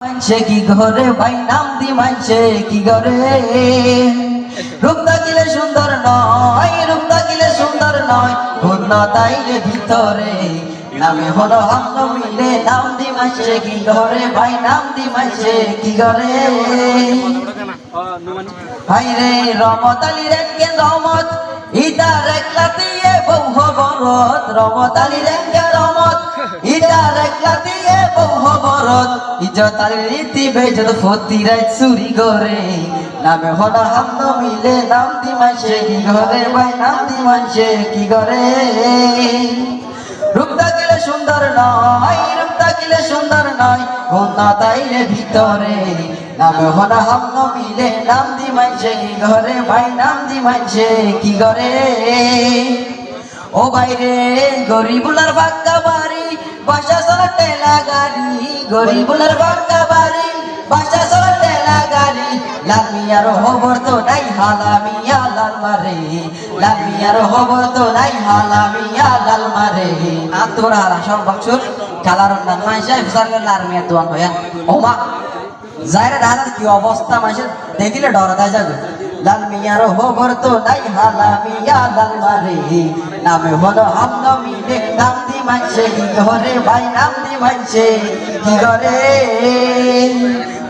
মানছে কি ঘরে ভাই নাম দি মানছে কি ঘরে? রূপ থাকিলে সুন্দর নয়, রূপ থাকিলে সুন্দর নয় পূর্ণ তাইলে ভিতরে। নামে হলো হাম মিলে নাম দি মানছে কি ঘরে ভাই নাম দি মানছে কি ঘরে? ভাই রে রমত আলী রেঙ্গে রমত ইদার একলাতিয়ে বৌহ বরত রমত আলী রেঙ্গে রমত ইদার একলাতিয়ে বৌহ ইজত আলী রীতি বেজত ফতি রাই চুরি করে নামে হলো হাম মিলে নাম দি মানছে কি ঘরে? ভাই নাম দি মানছে কি ঘরে? রূপ থাকিলে সুন্দর নয় রূপ থাকিলে সুন্দর নয় কন্যা তাইলে ভিতরে। নামে হনা হাম মিলে নাম দি মানছে কি ঘরে? ভাই নাম দি মানছে কি ঘরে? ও বাইরে গরিবুলার বাক্কা বাড়ি বাসা টেলা গাড়ি গরিবুলার বাক্কা বাড়ি, বাসা চলা টেলা গাড়ি লামিয়ার হবর তো নাই হালামিয়া মারে। হবর তো নাই হালামিয়া মারে। কালার নাম মাইসা ফসার লারমিয়া দোয়ান হইয়া, ও মা, যাইরে দাদা কি অবস্থা মাসের দেখিলে ডর দেয় যাবে লাল মিয়ার হবর তো নাই, হালা মিয়া লাল মারে। নামে হলো হামদ মিলে নাম মানছে কি ঘরে ভাই নাম দি মানছে, কি ঘরে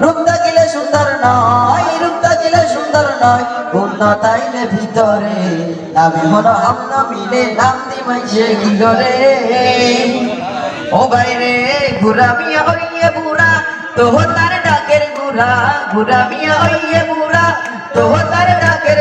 রূপ থাকিলে সুন্দর নয় রূপ থাকিলে সুন্দর নয়, পূর্ণ তাইলে ভিতরে। নামে হলো হামদ মিলে নাম দি মানছে, কি ঘরে ও বাইরে ঘুরা মিয়া হইয়ে বুড়া তো তার ডাকের গুড়া ঘুরা মিয়া হইয়ে বুড়া তো তার ডাকের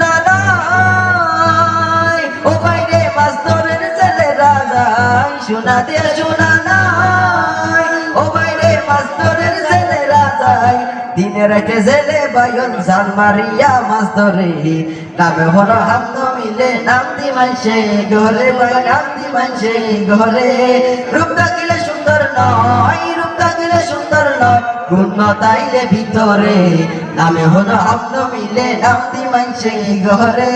শোনা দিয়ে শোনা নাই। ও বাইরে মাস্তরের ছেলে রাজাই, দিনে রাতে জেলে বায়ন জাল মারিয়া মাছ ধরে নামে হলো হামদ মিলে নাম দি মানছে ঘরে বাই নাম দি মানছে ঘরে। রূপ থাকিলে সুন্দর নয়, রূপ থাকিলে সুন্দর নয়, গুণ তাইলে ভিতরে। নামে হলো হামদ মিলে নাম দি মানছে ঘরে।